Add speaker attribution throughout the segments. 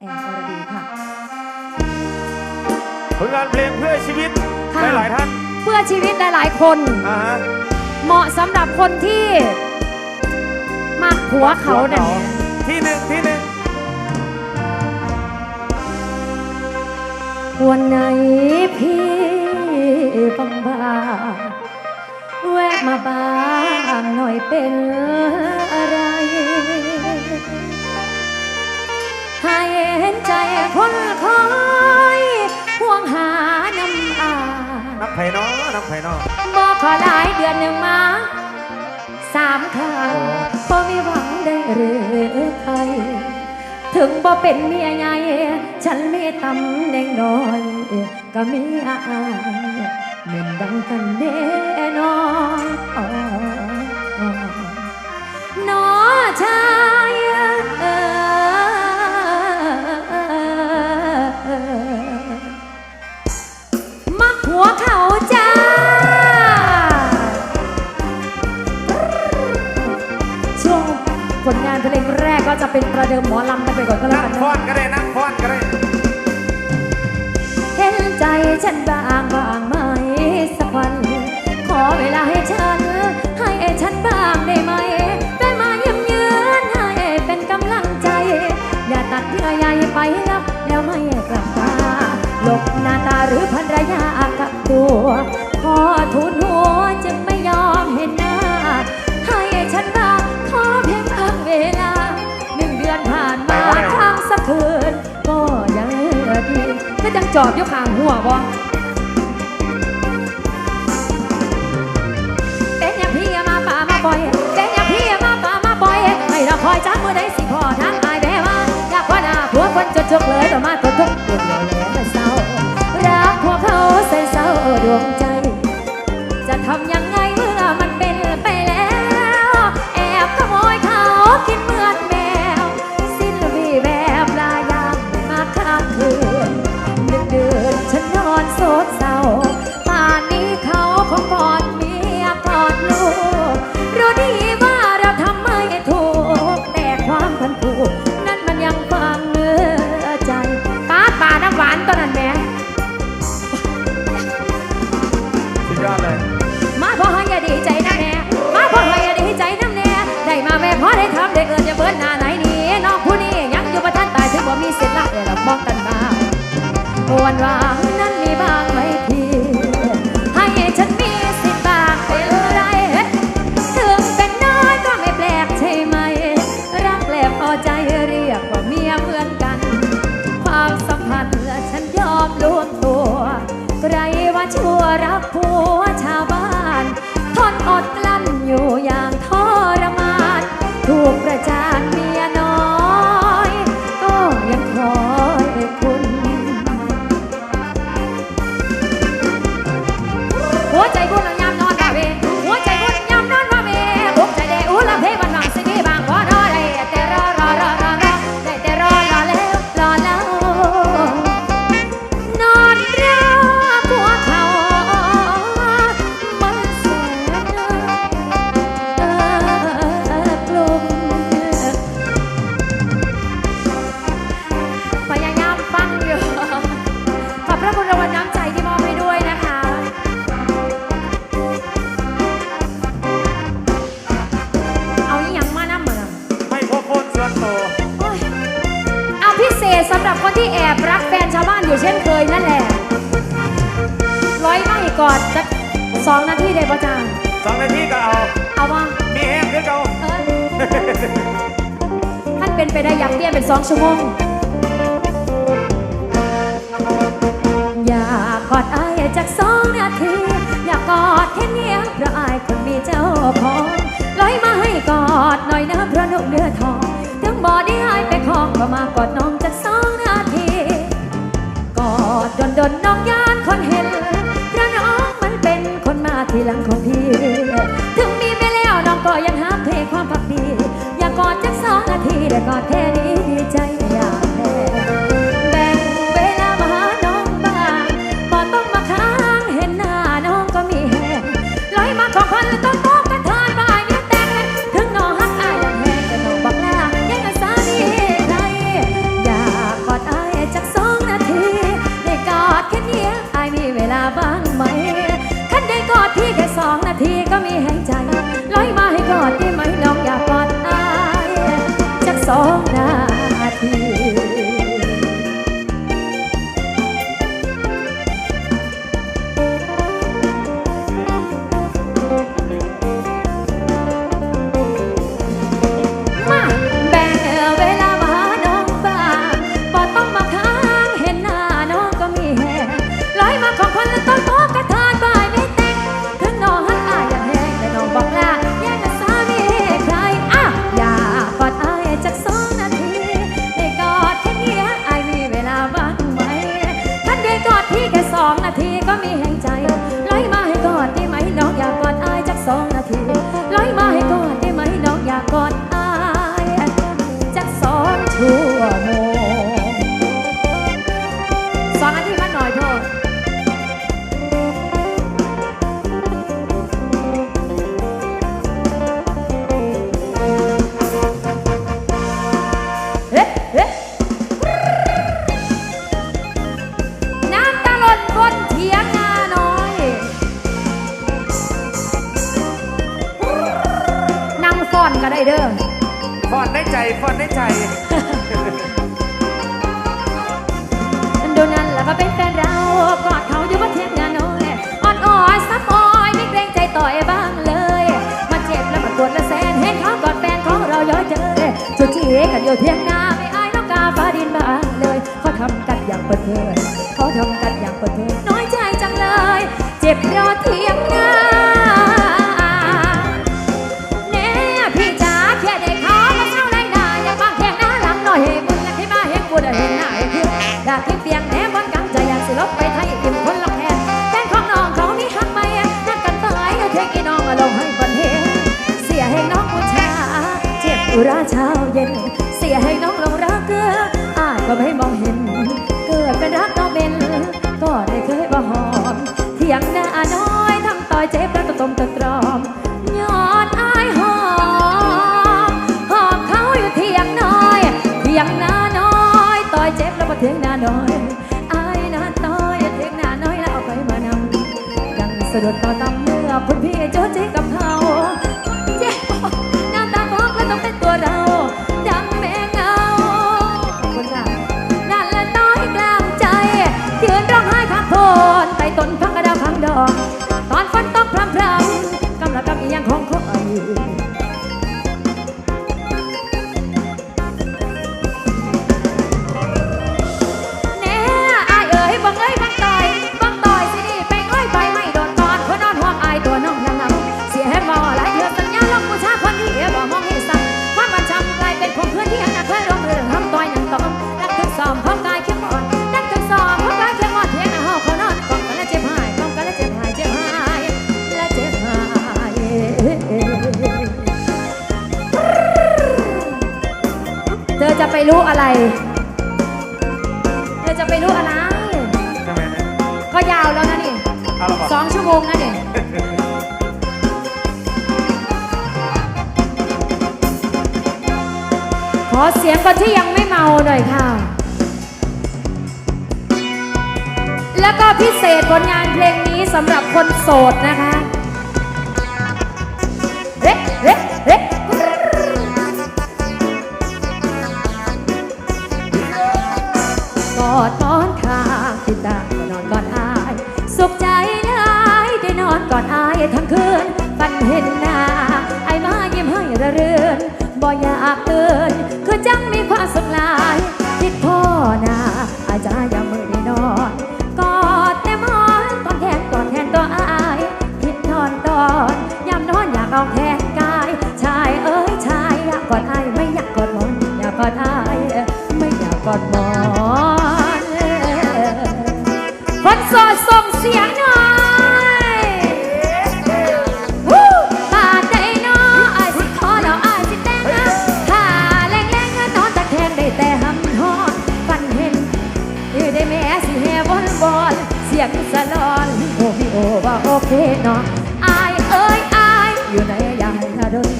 Speaker 1: แอนอรดีค่ะ
Speaker 2: ผลงานเพลงเพื่อชีวิต
Speaker 1: ค่ะ
Speaker 2: หลายๆท่าน
Speaker 1: เพื่อชีวิตหลายๆคน
Speaker 2: อ่าฮะ
Speaker 1: เหมาะสำหรับคนที่มักผัวเขาเนี่ย
Speaker 2: ที่หนึ่งที่หนึ่ง
Speaker 1: วันไหนพี่บังบางแวะมาบ้างหน่อยเป็นอะไร คนคอยห่วงหาน้ำอา
Speaker 2: นักไผ่น้อนักไผ่น้อ
Speaker 1: บอกขอหลายเดือนหนึ่งมาสามครั้ง
Speaker 2: โอ้
Speaker 1: พอมีหวังได้หรือใครถึงบ่เป็นเมียใหญ่ฉันมีตำแหน่งน้อย ก็มีอายเหมือนดังกันแน่นอน เป็นประเดิมหมอลำกันไปก่อนก็แล้ว
Speaker 2: นั่
Speaker 1: กั
Speaker 2: ง
Speaker 1: น
Speaker 2: ฟ้อ
Speaker 1: นะ
Speaker 2: นก็ได้นั่งฟ้อนก็ได้
Speaker 1: เห็นใจฉันบางบางไหม จอบอยู่ข้างหัวบ่เป็นอย่างพี่มาป่ามาบ่อยเป็นอย่างพี่มาป่ามาบ่อยไม่รอคอยจับมือใดสิพอทางอายแม่ว่าอยากว่าหน้าผัวคนจดจกเลยต่อมาตัวทุกข์ปวเดียวแล้วไม่เศร้ารักพวกเขาใส่เศร้าดวงใจ อนว่าง อยไม่ก่อนจะสองนาทีได้ประจางสองนาทีก็เอา
Speaker 2: เอา
Speaker 1: ว่า
Speaker 2: มีแห้งคือเก่า
Speaker 1: เออท่านเป็นไปได้อยากเปลี่ยนเป็นสองชั่วโมง อยากกอดอายจากสองนาที อยากกอดแค่เนี้ยเพราะอายคนมีเจ้าของลอยมาให้กอดหน่อยนะเพราะนกเนื้อทองถึงบอได้อายไปคล้องก็มากอดน้องจากสองนาที กอดดนดนๆน้องยานคนเห็น ทีหลังของพี่ ถึงมีไปแล้วน้องก็ยังหาเพลงความพักดี อยากกอดจักสองนาทีแต่กอดแค่นี้ ดีก็มีแห่งใจลอยมาให้กอดได้ไหม ดูนั่นแล้วก็เป็นแฟนเรากอดเขาอยู่บนเทียงนาน้อยอ่อนอ่อนซับอ่อยไม่เกรงใจต่อยบ้างเลย มาเจ็บแล้วมันปวดและแสนเห็นเขากอดแฟนของเราย้อยเจอจุดที่กันอยู่เทียงนาไม่อายน้องกาฟ้าดินบ้างเลยเขาทำกันอย่างเปิดเผยเขาทำกันอย่างเปิดเผยน้อยใจจังเลย เจ็บรอที กูได้เห็นหน้าไอ้เพื่อนอยากที่เพียงแหนบนกำใจอยากสิลบไปไทยอิ่มคนละแค่แฟนของน้องเขามีหักไหมนักกันตายเอาเทกีน้องมาลงให้บันเทเสียให้น้องกูชาเจ็บอุราเช้าเย็นำยังสะดุดต่อตำเมื่อคุณพี่โจเจกับเขาเจ๊หน้าตาบอกแล้วต้องเป็นตัวเราดังแมงเงาขอบคุณค่ะนั่นละน้อยกลางใจยืนร้องไห้พักโพนใต้ต้นพังกระดาพังดอกตอนฝนตกพรำพรำกำลังกำเอียังของคอย รู้อะไร เธอจะไปรู้อะไร
Speaker 2: ทำไมเนี่ย
Speaker 1: ก็ยาวแล้วนะนี่
Speaker 2: เอาละบอก
Speaker 1: สองชั่วโมงนะนี่ ขอเสียงคนที่ยังไม่เมาหน่อยค่ะ แล้วก็พิเศษผลงานเพลงนี้สำหรับคนโสดนะคะ ติตาก็นอนกอดอาย สุขใจได้ได้นอนกอดอายทั้งคืนฝันเห็นหน้าไอ้มายิ้มให้ระเรือนบ่อยากเตือนคือจังมีความสุขหลาย คิดพ่อนาอาจจะยังมือได้นอน นสลอน โอพี่โอว่าโอเคเนาะอายเอ้ยอายอยู่ในยายละดน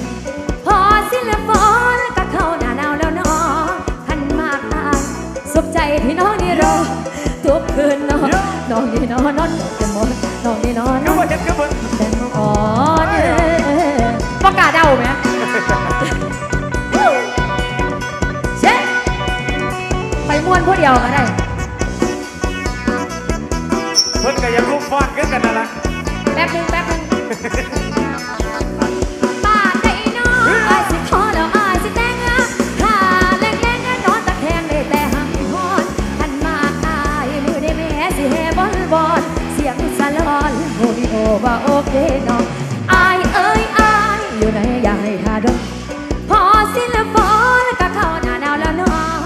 Speaker 1: พอสิ้นฝนก็เข้าหน้าหนาวแล้วเนาะคันมากอายสุขใจที่น้องนี่รอทุกคืนเนอะน้องนี่นอนนอนจะหมดน้องนี่นอนนอน
Speaker 2: ต่น้อง
Speaker 1: อ่อนประกาศเดาไหมไปม้วนผู้เดียวก็ได้
Speaker 2: พิ่นก็ยังรูปฟอดกันกันนั่นละ
Speaker 1: แป๊บนึงแป๊บนึงปาดไปน้องอายสิแล้วอายสิแต่งานถ้าแรงแก็นอนตะแคงได้แต่หังหอนทันมากอมือได้แม่สิแฮบอลบอลเสียงสลอนโอดิโอว่าโอเคน้องอายเอ้ยอายอยู่ไหนอยากให้ทาดมพอสิ้นแล้วฝนก็เข้าหน้าหนาวแล้วน้อง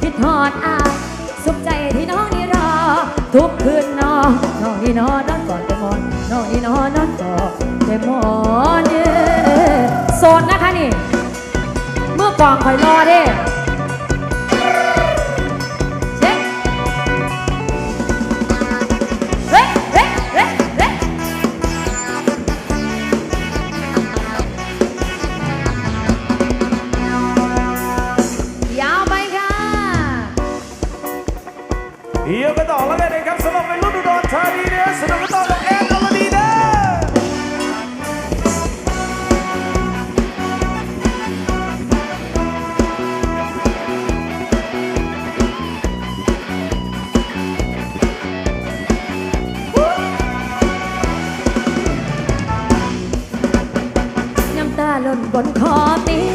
Speaker 1: คิดทอดอายสุขใจที่น้องนี่รอทุกคืน น้องอีนอนอนก่อนแต่มอนน้องอี
Speaker 2: นอนอนก่อน
Speaker 1: แต่มอนเด้อโซนนะคะนี่ เมื่อก่อนคอยรอเด้ ล่นบนคอตี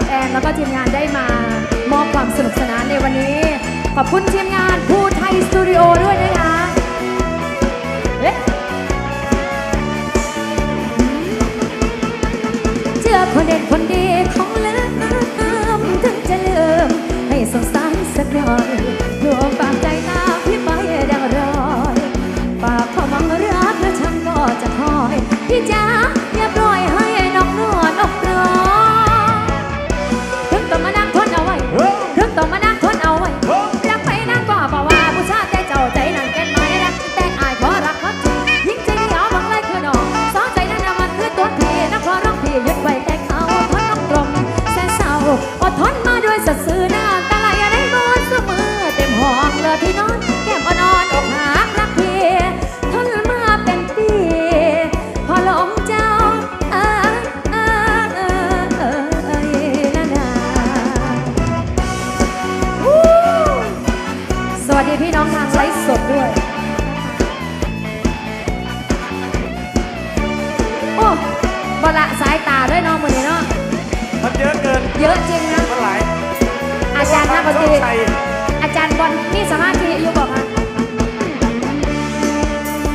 Speaker 1: กับแอนแล้วก็ทีมงานได้มามอบความสนุกสนานในวันนี้ ขอบคุณทีมงานภูไทยสตูดิโอด้วยนะคะเชื่อคนเด็ดคนดีของเลิมถึงจะเลิมให้สงสารสักหน่อยดวงฟัง